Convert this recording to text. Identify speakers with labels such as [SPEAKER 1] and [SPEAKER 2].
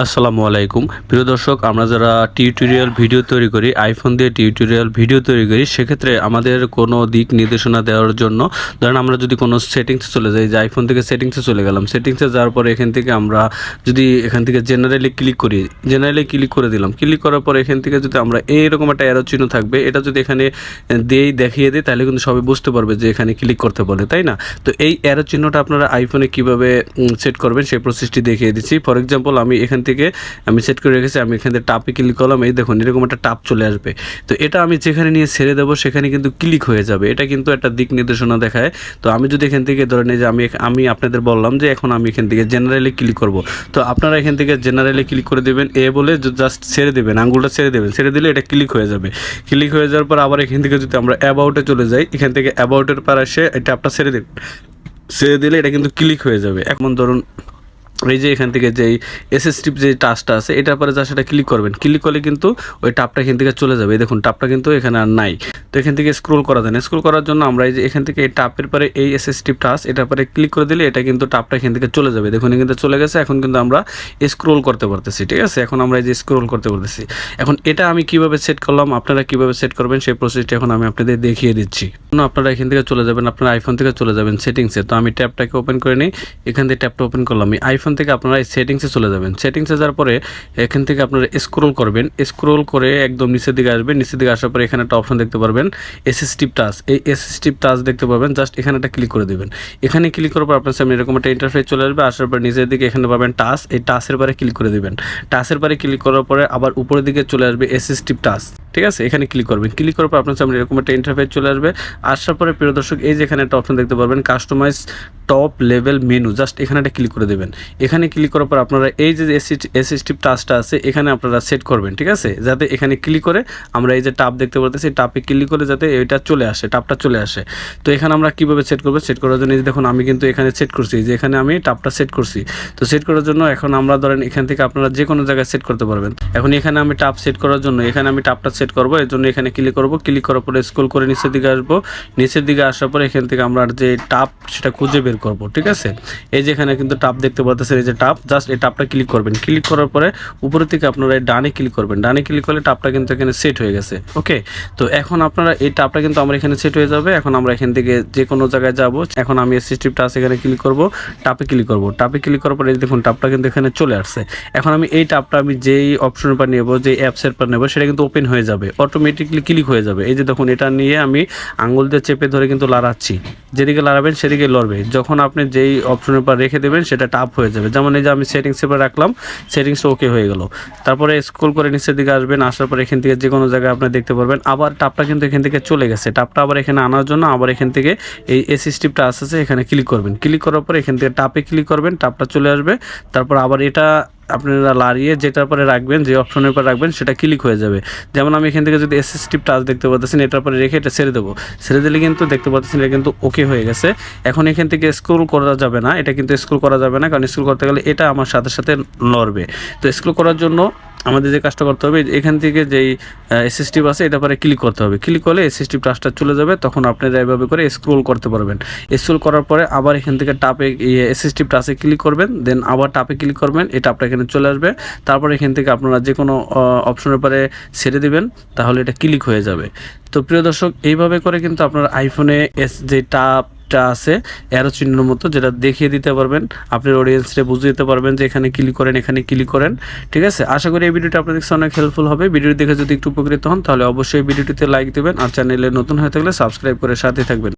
[SPEAKER 1] আসসালামু আলাইকুম। প্রিয় দর্শক, আমরা যারা টিউটোরিয়াল ভিডিও তৈরি করি, আইফোন দিয়ে টিউটোরিয়াল ভিডিও তৈরি করি, সেক্ষেত্রে আমাদের কোনো দিক নির্দেশনা দেওয়ার জন্য, ধরেন আমরা যদি কোনো সেটিংসে চলে যাই, যে আইফোন থেকে সেটিংসে চলে গেলাম, সেটিংসে যাওয়ার পরে এখান থেকে আমরা যদি এখান থেকে জেনারেলি ক্লিক করি জেনারেলি ক্লিক করে দিলাম ক্লিক করার পরে এখান থেকে যদি আমরা এইরকম একটা অ্যারো চিহ্ন থাকবে, এটা যদি এখানে দিয়েই দেখিয়ে দিই, তাহলে কিন্তু সবাই বুঝতে পারবে যে এখানে ক্লিক করতে বলে, তাই না? তো এই অ্যারো চিহ্নটা আপনারা আইফোনে কীভাবে সেট করবেন, সেই প্রসেসটি দেখিয়ে দিচ্ছি। ফর এক্সাম্পল আমি এখান থেকে আমি সেট করে রেখেছি, আমি এখান থেকে টাপে ক্লিক করলাম, এই দেখুন, এরকম একটা টাপ চলে আসবে। তো এটা আমি যেখানে নিয়ে ছেড়ে দেবো, সেখানে কিন্তু ক্লিক হয়ে যাবে। এটা কিন্তু একটা দিক নির্দেশনা দেখায়। তো আমি যদি এখান থেকে ধরে নিই যে আমি আমি আপনাদের বললাম যে এখন আমি এখান থেকে জেনারেলি ক্লিক করব। তো আপনারা এখান থেকে জেনারেলি ক্লিক করে দেবেন, এ বলে জাস্ট ছেড়ে দেবেন, আঙ্গুলটা ছেড়ে দেবেন। ছেড়ে দিলে এটা ক্লিক হয়ে যাবে। ক্লিক হয়ে যাওয়ার পর আবার এখান থেকে যদি আমরা অ্যাবাউটে চলে যাই, এখান থেকে অ্যাবাউটের পর এসে এটা আপনার ছেড়ে দেবেন ছেড়ে দিলে এটা কিন্তু ক্লিক হয়ে যাবে। এখন ধরুন এই যে এখান থেকে যে এসএসটিপ যে টাচটা আছে, এটার পরে যা সেটা ক্লিক করবেন। ক্লিক করলে কিন্তু ওই টাপটা এখান থেকে চলে যাবে। দেখুন টাপটা কিন্তু এখানে আর নাই। তো এখান থেকে স্ক্রোল করা যায় না। স্ক্রোল করার জন্য আমরা এই যে এখান থেকে এই টাপের পরে এই এসএসটিপ টাচ এটার পরে ক্লিক করে দিলে এটা কিন্তু টাপটা এখান থেকে চলে যাবে। দেখুন কিন্তু চলে গেছে। এখন কিন্তু আমরা স্ক্রোল করতে পারতেছি, ঠিক আছে? এখন আমরা এই যে স্ক্রোল করতে পারতেছি। এখন এটা আমি কীভাবে সেট করলাম, আপনারা কীভাবে সেট করবেন, সেই প্রসেসটি এখন আমি আপনাদের দেখিয়ে দিচ্ছি। আপনারা এখান থেকে চলে যাবেন, আপনার আইফোন থেকে চলে যাবেন সেটিংসে তো আমি ট্যাবটাকে ওপেন করে নিই। এখান থেকে ট্যাবটা ওপেন করলাম। আমি আইফোন থেকে আপনারা এই সেটিংসে চলে যাবেন। সেটিংসে যাওয়ার পরে এখান থেকে আপনারা স্ক্রোল করবেন। স্ক্রোল করে একদম নিচের দিকে আসবেন। নিচের দিকে আসার পরে এখানে একটা অপশন দেখতে পারবেন এসএসটিভ টাচ এই এসএসটিভ টাচ দেখতে পাবেন। জাস্ট এখানে একটা ক্লিক করে দেবেন। এখানে ক্লিক করার পর আপনার সামনে এরকম একটা ইন্টারফেস চলে আসবে। আসার পর নিচের দিকে এখানে পাবেন টাচ এই টাচের পরে ক্লিক করে দেবেন। টাচের পরে ক্লিক করার পরে আবার উপরের দিকে চলে আসবে এসএসটিভ টাচ ঠিক আছে? এখানে ক্লিক করবেন। ক্লিক করার পর আপনার সামনে এরকম একটা ইন্টারফেস চলে আসবে। আসার পরে প্রিয় দর্শক, এই যে এখানে একটা অপশন দেখতে পারবেন customise top level menu just এখানে একটা ক্লিক করে দেবেন। এখানে ক্লিক করার পর আপনারা এই যে এসএসটিভ টাচটা আছে, এখানে আপনারা সেট করবেন, ঠিক আছে? যাতে এখানে ক্লিক করে আমরা এই যে টাপ দেখতে পারতেছি টাপে ক্লিক করে যাতে এটা চলে আসে টাপটা চলে আসে। তো এখানে আমরা কীভাবে সেট করব? সেট করার জন্য দেখুন, আমি কিন্তু এখানে সেট করছি যে এখানে আমি টাপটা সেট করছি। তো সেট করার জন্য এখন আমরা ধরেন এখান থেকে আপনারা যে কোনো জায়গায় সেট করতে পারবেন। এখন এখানে আমি টাপ সেট করার জন্য, এখানে আমি টাপটা সেট করব এর জন্য এখানে ক্লিক করব। ক্লিক করার পরে স্ক্রল করে নিচের দিকে আসব। নিচের দিকে আসার পরে এখান থেকে আমরা যে টাপ সেটা খুঁজে বের করব, ঠিক আছে? এই যে এখানে কিন্তু টাপ দেখতে পাচ্ছেন এই যে টাপ জাস্ট এই টাপটা ক্লিক করবেন। ক্লিক করার পরে উপরের থেকে আপনারা এই ডানে ক্লিক করবেন। ডানে ক্লিক করলে টাপটা কিন্তু এখানে সেট হয়ে গেছে ওকে তো এখন আপনারা এই টাপটা কিন্তু আমরা এখানে সেট হয়ে যাবে। এখন আমরা এখান থেকে যে কোনো জায়গায় যাব। এখন আমি এসিস্টিভ টাচ এখানে ক্লিক করব টাপে ক্লিক করব। টাপে ক্লিক করার পরে দেখুন টাপটা কিন্তু এখানে চলে আসছে। এখন আমি এই টাপটা আমি যেই অপশনের পর নেব যে অ্যাপসের পর নেব, সেটা কিন্তু ওপেন হয়ে যাবে। অটোমেটিকলি ক্লিক হয়ে যাবে। এই যে দেখুন, এটা নিয়ে আমি আঙুল দিয়ে চেপে ধরে কিন্তু লাড়াচ্ছি। যেদিকে লাড়াবেন সেদিকে লড়বে। যখন আপনি যেই অপশনের পর রেখে দেবেন, সেটা টাপ হয়ে যাবে। যেমন এই যে আমি সেটিংসের পর রাখলাম সেটিংস ওকে হয়ে গেল। তারপরে স্কুল করে নিচের দিকে আসবেন, আসার পর এখান থেকে যে কোনো জায়গায় আপনি দেখতে পারবেন। আবার টাপটা কিন্তু এখান থেকে চলে গেছে। টাপটা আবার এখানে আনার জন্য আবার এখান থেকে এই এসিস্টিভটা আসছে এখানে ক্লিক করবেন। ক্লিক করার পর এখান থেকে টাপে ক্লিক করবেন টাপটা চলে আসবে। তারপর আবার এটা আপনারা লাড়িয়ে যেটার পরে রাখবেন, যে অপশনের পরে রাখবেন, সেটা ক্লিক হয়ে যাবে। যেমন আমি এখান থেকে যদি এসএসটিভ টাচ দেখতে পাচ্ছেন এটার পরে রেখে এটা ছেড়ে দেবো। ছেড়ে দিলে কিন্তু দেখতে পাচ্ছেন এটা কিন্তু ওকে হয়ে গেছে। এখন এখান থেকে স্ক্রোল করা যাবে না, এটা কিন্তু স্ক্রোল করা যাবে না, কারণ স্ক্রোল করতে গেলে এটা আমার সাথে সাথে নড়বে তো স্ক্রোল করার জন্য আমাদের যে কাজটা করতে হবে, এখান থেকে যেই এসএসটিভ আছে এটা পরে ক্লিক করতে হবে। ক্লিক করলে এসএসটিভ টাচটা চলে যাবে, তখন আপনারা এভাবে করে স্ক্রোল করতে পারবেন। স্ক্রোল করার পরে আবার এখান থেকে টাপে এসএসটিভ টাচে ক্লিক করবেন দেন আবার টাপে ক্লিক করবেন, এটা এখানে চলে আসবে। তারপর এখান থেকে আপনারা যে কোনো অপশনের পরে ছেড়ে দিবেন, তাহলে এটা ক্লিক হয়ে যাবে। তো প্রিয় দর্শক, এইভাবে করে কিন্তু আপনার আইফোনে এস যে টাপ আছে অ্যারো চিহ্নের মতো, যেটা দেখিয়ে দিতে পারবেন আপনার অডিয়েন্সরে বুঝিয়ে দিতে পারবেন যে এখানে ক্লিক করেন, এখানে ক্লিক করেন, ঠিক আছে? আশা করি এই ভিডিওটা আপনাদের অনেক হেল্পফুল হবে। ভিডিও দেখে যদি একটু উপকৃত হন, তাহলে অবশ্যই ভিডিওটিতে লাইক দেবেন, আর চ্যানেলে নতুন হয়ে থাকলে সাবস্ক্রাইব করে সাথে থাকবেন।